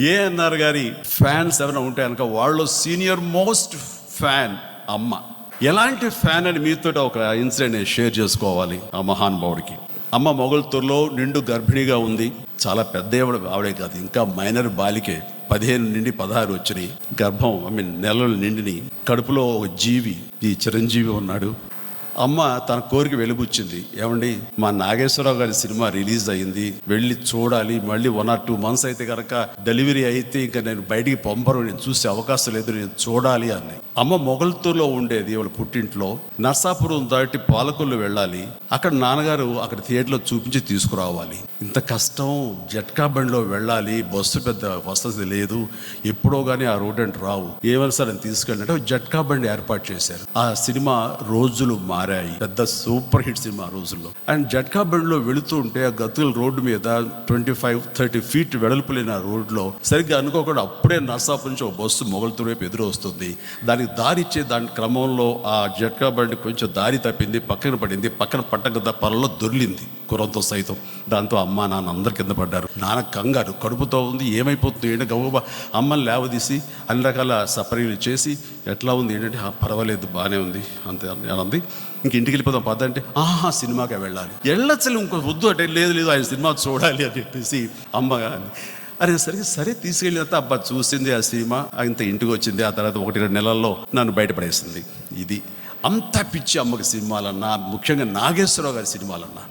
ఏఎన్ఆర్ గారి ఫ్యాన్స్ ఎవరైనా ఉంటే కనుక వాళ్ళు సీనియర్ మోస్ట్ ఫ్యాన్ అమ్మ. ఎలాంటి ఫ్యాన్ అని మీతో ఒక ఇన్సిడెంట్ నేను షేర్ చేసుకోవాలి ఆ మహానుభావుడికి అమ్మ మొగల్తూరులో నిండు గర్భిణిగా ఉంది. చాలా పెద్ద ఆవిడే కాదు ఇంకా మైనర్ బాలికే పదిహేను నుండి పదహారు వచ్చినాయి. గర్భం ఐ మీన్ నెలలు నిండిని కడుపులో ఒక జీవి ఈ చిరంజీవి ఉన్నాడు. అమ్మ తన కోరిక వెలుబుచ్చింది. ఏమండి? మా నాగేశ్వరరావు గారి సినిమా రిలీజ్ అయింది వెళ్ళి చూడాలి. మళ్ళీ వన్ ఆర్ టూ మంత్స్ అయితే కనుక డెలివరీ అయితే ఇంకా నేను బయటికి పంపరు. నేను చూసే అవకాశం లేదు. నేను చూడాలి అని. అమ్మ మొగల్తూరులో ఉండేది వాళ్ళ పుట్టింట్లో. నర్సాపురం దాటి పాలకొల్లు వెళ్ళాలి. అక్కడ నాన్నగారు అక్కడ థియేటర్లో చూపించి తీసుకురావాలి. ఇంత కష్టం. జట్కా బండిలో వెళ్ళాలి. బస్సు పెద్ద వసతి లేదు. ఎప్పుడో కానీ ఆ రోడ్ అంటే రావు. ఏమైనా సరే తీసుకెళ్ళినట్టు జట్కా బండి ఏర్పాటు చేశారు. ఆ సినిమా రోజులు మారాయి. పెద్ద సూపర్ హిట్ సినిమా ఆ రోజుల్లో. అండ్ జట్కా బండిలో వెళుతూ ఉంటే ఆ గతుల రోడ్డు మీద ట్వంటీ ఫైవ్ థర్టీ ఫీట్ వెడల్పులేని ఆ రోడ్లో సరిగ్గా అనుకోకుండా అప్పుడే నర్సాపు నుంచి ఒక బస్సు మొగలుతూ వైపు ఎదురు వస్తుంది. దానికి దారిచ్చే దాని క్రమంలో ఆ జట్కా బండి కొంచెం దారి తప్పింది పక్కన పడింది పక్కన పట్టక పరలో దొర్లింది కురంతో సైతం. దాంతో అమ్మ నాన్న అందరి కింద పడ్డారు. నాన్న కంగారు కడుపుతో ఉంది ఏమైపోతుంది ఏంటంటే గవ్వ అమ్మని లేవదీసి అన్ని రకాల సపరీలు చేసి ఎట్లా ఉంది ఏంటంటే పర్వాలేదు బాగానే ఉంది అంతే అని అంది. ఇంక ఇంటికి వెళ్ళిపోదాం పద అంటే ఆహా సినిమాకి వెళ్ళాలి. వెళ్ళచ్చలు ఇంకో వద్దు అంటే లేదు లేదు ఆయన సినిమా చూడాలి అని చెప్పేసి అమ్మగా అరే సరే సరే తర్వాత అబ్బా చూసింది ఆ సినిమా అంత ఇంటికి వచ్చింది ఆ తర్వాత ఒకటి రెండు నెలల్లో నన్ను బయటపడేసింది. ఇది అంత పిచ్చి అమ్మకి సినిమాలన్నా ముఖ్యంగా నాగేశ్వరరావు గారి సినిమాలన్నా.